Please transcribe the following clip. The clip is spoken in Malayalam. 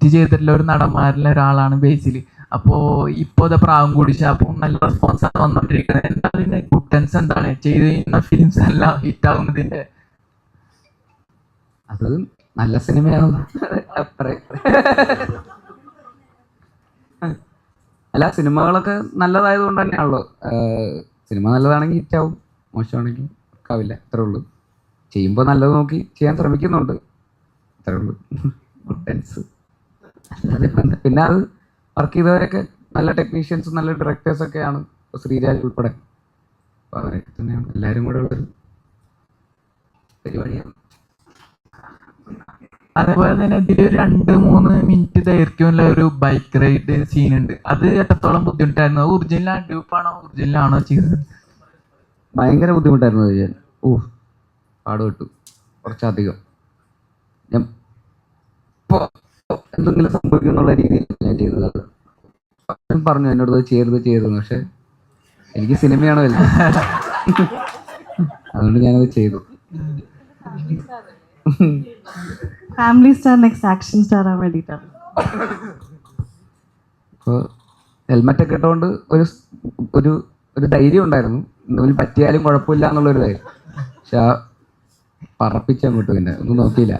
ആക്ട് ചെയ്തിട്ടുള്ള ഒരു നടന്മാരിലെ ഒരാളാണ് ബേസിൽ. അപ്പോ ഇപ്പോ ഇത് പ്രാവും കുടിച്ച അപ്പൊ നല്ല റെസ്പോൺസ് ആണ് വന്നോണ്ടിരിക്കുന്നത്. എന്താ അതിന്റെ കുട്ടൻസ് എന്താണ്? ചെയ്ത് ചെയ്യുന്ന ഫിലിംസ് എല്ലാം ഹിറ്റ് ആവുന്നതിന്റെ അത് നല്ല സിനിമയാണ് അല്ല സിനിമകളൊക്കെ നല്ലതായത് കൊണ്ട് തന്നെയാണല്ലോ സിനിമ നല്ലതാണെങ്കിൽ ഹിറ്റാവും മോശമാണെങ്കിൽ ആവില്ല. അത്രേ ഉള്ളൂ. ചെയ്യുമ്പോൾ നല്ലത് നോക്കി ചെയ്യാൻ ശ്രമിക്കുന്നുണ്ട്. അത്രേ ഉള്ളൂ. ഗുഡ് അല്ലാതെ എന്താ? പിന്നെ അത് വർക്ക് ചെയ്തവരൊക്കെ നല്ല ടെക്നീഷ്യൻസും നല്ല ഡയറക്ടേഴ്സ് ഒക്കെയാണ് ഇപ്പൊ ശ്രീരാജ് ഉൾപ്പെടെ. അപ്പോൾ അവരൊക്കെ തന്നെയാണ്. എല്ലാവരും കൂടെ ഉള്ളൊരു പരിപാടിയാണ്. അതേപോലെ തന്നെ ഇതിൽ രണ്ട് മൂന്ന് മിനിറ്റ് ദൈർഘ്യമുള്ള ഒരു ബൈക്ക് റൈഡ് സീൻ ഉണ്ട്. അത് എത്രത്തോളം ബുദ്ധിമുട്ടായിരുന്നു? ഒറിജിനൽ ഡ്യൂപ്പാണോ ഒറിജിനലാണോ ചെയ്തത്? ഭയങ്കര ബുദ്ധിമുട്ടായിരുന്നു ഓ പാടുപെട്ടു. കുറച്ചധികം. ഞാൻ എന്തെങ്കിലും സംഭവിക്കും എന്നുള്ള രീതിയിൽ ഞാൻ ചെയ്തത്. അത് പറഞ്ഞു എന്നോട് ഇത് ചെയ്തു പക്ഷെ എനിക്ക് സിനിമയാണ് വലുത്? അതുകൊണ്ട് ഞാനത് ചെയ്തു. Family star next action star ആവാൻ വേണ്ടിയിട്ടാണ്. അപ്പോൾ ഹെൽമെറ്റ് ഒക്കെ ഇട്ടുകൊണ്ട് ഒരു ഒരു ഒരു ധൈര്യം ഉണ്ടായിരുന്നു. എന്തെങ്കിലും പറ്റിയാലും കുഴപ്പമില്ല എന്നുള്ളൊരു ധൈര്യം. പക്ഷെ ആ പറപ്പിച്ചങ്ങോട്ട് പിന്നെ ഒന്നും നോക്കിയില്ല.